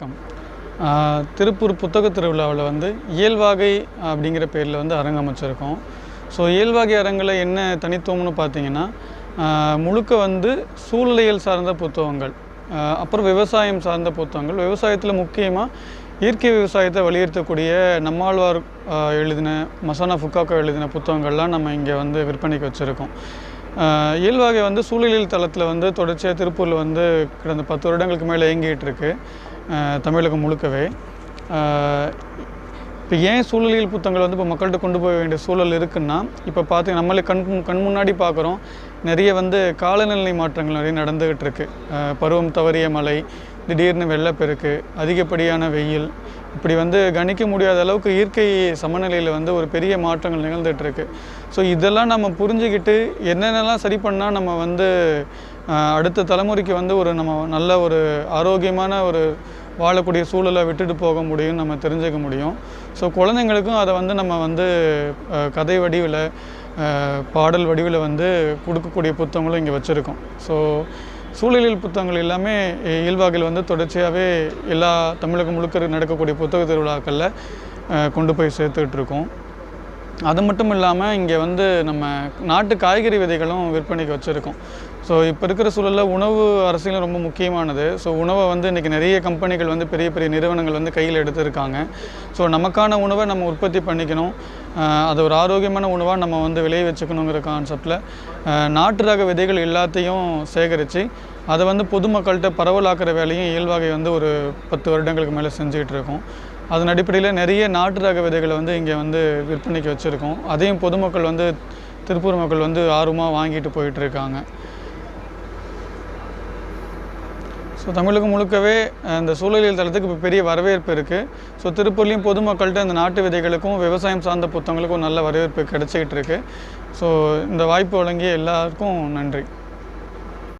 வணக்கம். திருப்பூர் புத்தக திருவிழாவில் வந்து இயல்வாகை அப்படிங்கிற பேரில் வந்து அரங்கு அமைச்சிருக்கோம். ஸோ இயல்வாகை அரங்கில் என்ன தனித்துவம்னு பார்த்தீங்கன்னா முழுக்க வந்து சூழ்நிலைகள் சார்ந்த புத்தகங்கள் அப்புறம் விவசாயம் சார்ந்த புத்தகங்கள் விவசாயத்தில் முக்கியமாக இயற்கை விவசாயத்தை வலியுறுத்தக்கூடிய நம்மாழ்வார் எழுதின மசானா ஃபுக்காக்கோ எழுதின புத்தகங்கள்லாம் நம்ம இங்கே வந்து விற்பனைக்கு வச்சுருக்கோம். இயல்வாகை வந்து சூழலியல் தளத்தில் வந்து தொடர்ச்சியாக திருப்பூரில் வந்து கடந்த பத்து வருடங்களுக்கு மேலே இயங்கிட்டு இருக்கு. தமிழகம் முழுக்கவே. இப்போ ஏன் சூழலியல் புத்தகங்கள் வந்து இப்போ மக்கள்கிட்ட கொண்டு போக வேண்டிய சூழல் இருக்குன்னா இப்போ பார்த்து நம்மளே கண் கண் முன்னாடி பார்க்குறோம் நிறைய வந்து காலநிலை மாற்றங்கள் நிறைய நடந்துகிட்டு இருக்கு. பருவம் தவறிய மழை திடீர்னு வெள்ளப்பெருக்கு அதிகப்படியான வெயில் இப்படி வந்து கணிக்க முடியாத அளவுக்கு இயற்கை சமநிலையில் வந்து ஒரு பெரிய மாற்றங்கள் நிகழ்ந்துட்டுருக்கு. ஸோ இதெல்லாம் நம்ம புரிஞ்சுக்கிட்டு என்னென்னலாம் சரி பண்ணால் நம்ம வந்து அடுத்த தலைமுறைக்கு வந்து ஒரு நம்ம நல்ல ஒரு ஆரோக்கியமான ஒரு வாழக்கூடிய சூழலை விட்டுட்டு போக முடியும்னு நம்ம தெரிஞ்சுக்க முடியும். ஸோ குழந்தைங்களுக்கும் அதை வந்து நம்ம வந்து கதை வடிவில் பாடல் வடிவில் வந்து கொடுக்கக்கூடிய புத்தகங்களும் இங்கே வச்சுருக்கோம். ஸோ சூழலியல் புத்தகங்கள் எல்லாமே இயல்பாகில் வந்து தொடர்ச்சியாகவே எல்லா தமிழகம் முழுக்க நடக்கக்கூடிய புத்தக திருவிழாக்களில் கொண்டு போய் சேர்த்துக்கிட்டு இருக்கோம். அது மட்டும் இல்லாமல் இங்கே வந்து நம்ம நாட்டு காய்கறி விதைகளும் விற்பனைக்கு வச்சுருக்கோம். ஸோ இப்போ இருக்கிற சூழலில் உணவு அரசியலும் ரொம்ப முக்கியமானது. ஸோ உணவை வந்து இன்றைக்கி நிறைய கம்பெனிகள் வந்து பெரிய பெரிய நிறுவனங்கள் வந்து கையில் எடுத்திருக்காங்க. ஸோ நமக்கான உணவை நம்ம உற்பத்தி பண்ணிக்கணும். அது ஒரு ஆரோக்கியமான உணவாக நம்ம வந்து விளைய வச்சுக்கணுங்கிற கான்செப்டில் நாட்டு ரக விதைகள் எல்லாத்தையும் சேகரித்து அதை வந்து பொதுமக்கள்கிட்ட பரவலாக்குற வேலையும் இயல்வாகை வந்து ஒரு பத்து வருடங்களுக்கு மேலே செஞ்சுக்கிட்டு இருக்கோம். அதன் அடிப்படையில் நிறைய நாட்டு ரக விதைகளை வந்து இங்கே வந்து விற்பனைக்கு வச்சுருக்கோம். அதையும் பொதுமக்கள் வந்து திருப்பூர் மக்கள் வந்து ஆர்வமாக வாங்கிட்டு போயிட்டுருக்காங்க ஸோ தமிழகம் முழுக்கவே இந்த சூழலியல் தளத்துக்கு இப்போ பெரிய வரவேற்பு இருக்குது ஸோ திருப்பூர்லேயும் பொதுமக்கள்கிட்ட இந்த நாட்டு விதைகளுக்கும் விவசாயம் சார்ந்த புத்தகங்களுக்கும் நல்ல வரவேற்பு கிடைச்சிக்கிட்டு இருக்குது ஸோ இந்த வாய்ப்பு வழங்கிய எல்லாருக்கும் நன்றி.